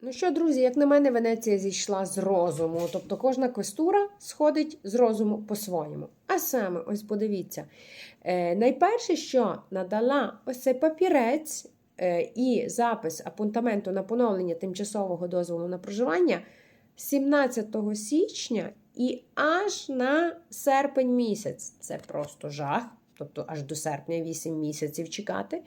Ну що, друзі, як на мене, Венеція зійшла з розуму. Тобто кожна квестура сходить з розуму по-своєму. А саме, ось подивіться, е, найперше, що надала ось цей папірець е, і запис апунтаменту на поновлення тимчасового дозволу на проживання 17 січня і аж на серпень місяць. Це просто жах, тобто аж до серпня 8 місяців чекати.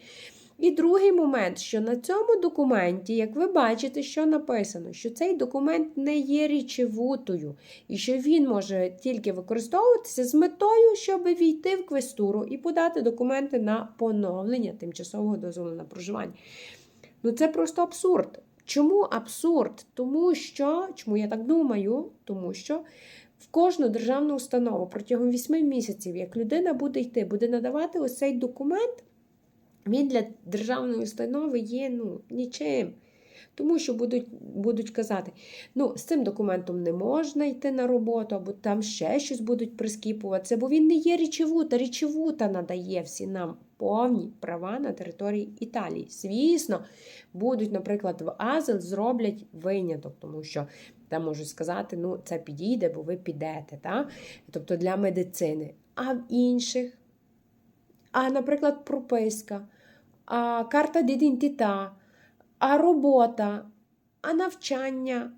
І другий момент, що на цьому документі, як ви бачите, що написано, що цей документ не є річевутою, і що він може тільки використовуватися з метою, щоб війти в квестуру і подати документи на поновлення тимчасового дозволу на проживання. Ну це просто абсурд. Чому абсурд? Тому що, чому я так думаю? Тому що в кожну державну установу протягом 8 місяців, як людина буде йти, буде надавати ось цей документ, він для державної установи є ну, нічим. Тому що будуть будуть казати, ну, з цим документом не можна йти на роботу, або там ще щось будуть прискіпуватися, бо він не є річевута. Річевута надає всі нам повні права на території Італії. Звісно, будуть, наприклад, в Азел зроблять виняток, тому що там можуть сказати, ну, це підійде, бо ви підете. Та? Тобто для медицини. А в інших а, наприклад, прописка, а карта ідентита, а робота, а навчання.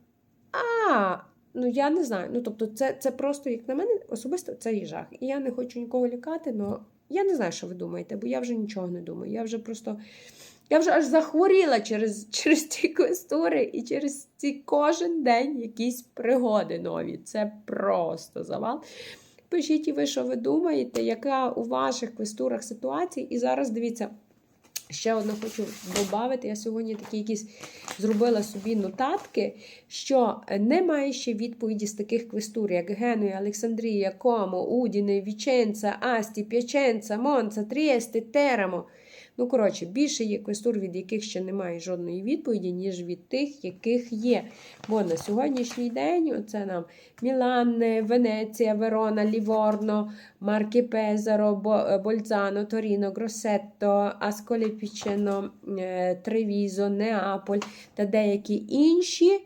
А, ну я не знаю. Ну, тобто, це це просто, як на мене, особисто це є жах. І я не хочу нікого лякати, але я не знаю, що ви думаєте, бо я вже нічого не думаю. Я вже просто. Я вже аж захворіла через через ці квестури і через ці кожен день якісь пригоди нові. Це просто завал. Пишіть і ви, що ви думаєте, яка у ваших квестурах ситуація. І зараз дивіться, ще одне хочу додати. Я сьогодні такі якісь зробила собі нотатки, що немає ще відповіді з таких квестур, як Генуя, Олександрія, Комо, Удіне, Віченца, Асті, П'яченца, Монца, Трієсте, Терамо. Ну, коротше, більше є квестур, від яких ще немає жодної відповіді, ніж від тих, яких є. Бо на сьогоднішній день оце нам Мілан, Венеція, Верона, Ліворно, Марки Пезаро, Больцано, Торіно, Гросетто, Асколепічено, Тревізо, Неаполь та деякі інші,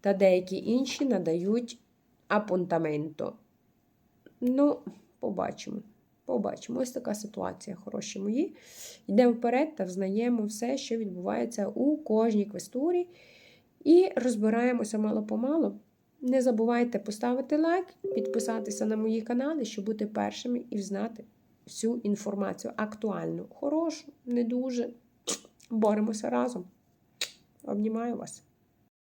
та деякі інші надають апунтаменто. Ну, побачимо. Побачимо, ось така ситуація, хороші мої. Йдемо вперед та взнаємо все, що відбувається у кожній квестурі. І розбираємося мало-помалу. Не забувайте поставити лайк, підписатися на мої канали, щоб бути першими і взнати всю інформацію актуальну, хорошу, не дуже. Боремося разом. Обнімаю вас.